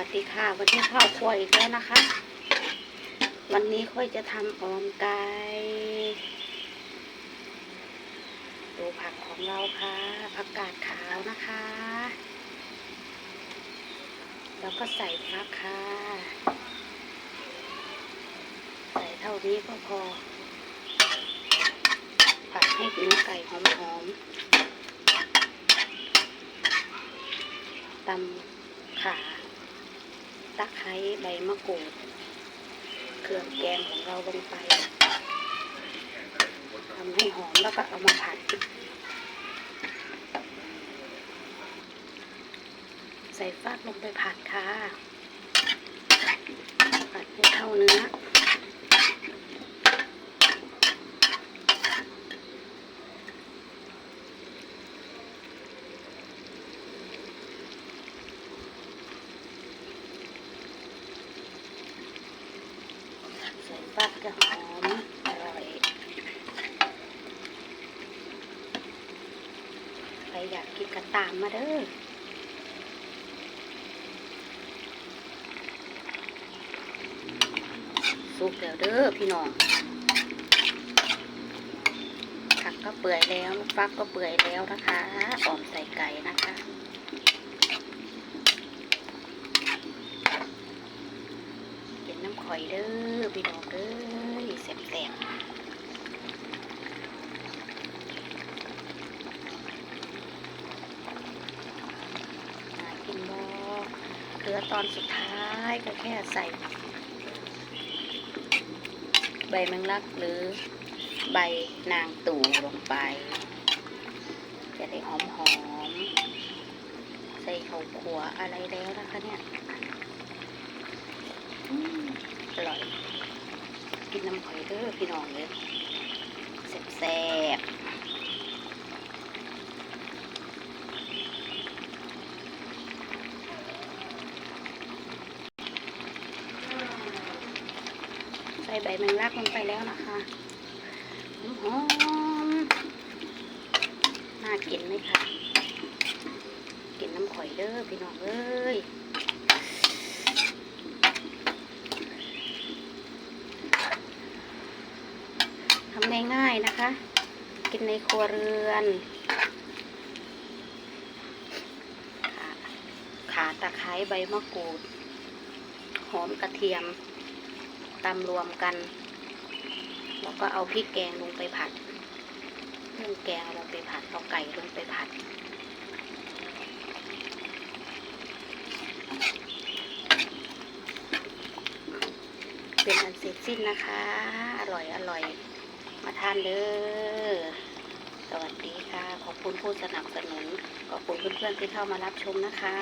วัสดีค่ะ วันนี้ข้าวครัวอีกแล้วนะคะ วันนี้ค่อยจะทำออมไก่ดูผักของเราค่ะผักกาดขาวนะคะ แล้วก็ใส่ฟักค่ะ ใส่เท่านี้ก็พอ ผัดให้เนื้อไก่หอมๆตำขา ตะไคร้ใบมะกรูด เครื่องแกงของเราลงไปทำให้หอมแล้วก็เอามาผัด ใส่ฟักลงไปผัดค่ะ ผัดให้เข้าเนื้อ ใส่ ฟักจะหอมอร่อยใครอยากกินก็ตามมาเด้อสุกแล้วเด้อพี่น้องผักก็เปื่อยแล้วฟักก็เปื่อยแล้วนะคะ ออมใส่ไก่นะคะ เป็นน้ำ ข่อยเด้อพี่น้องเด้อแซ่บๆน่ากินบ่เหลือตอนสุดท้ายก็แค่ใส่ ใบแมงลักหรือใบนางตู่ลงไป จะได้หอมหอมๆใส่ข้าวขัวอะไรแล้วนะคะเนี่ยอืมอร่อย กินน้ำหอยเด้อพี่น้องเลยแซ่บใส่ใบแมงลักลงไปแล้วนะคะหอมน่ากินไหมคะกินน้ำข่อยเด้อพี่น้องเอ้ย ง่ายๆนะคะ กินในครัวเรือนขาตะไคร้ใบมะกรูด หอมกระเทียมตำรวมกัน แล้วก็เอาพริกแกงลงไปผัดเครื่องแกงลงไปผัดเอาไก่ลงไปผัดเป็นอันเสร็จสิ้นนะคะ อร่อย อร่อย มาทานเด้อสวัสดีค่ะ ขอบคุณผู้สนับสนุน ขอบคุณเพื่อนๆที่เข้ามารับชมนะคะ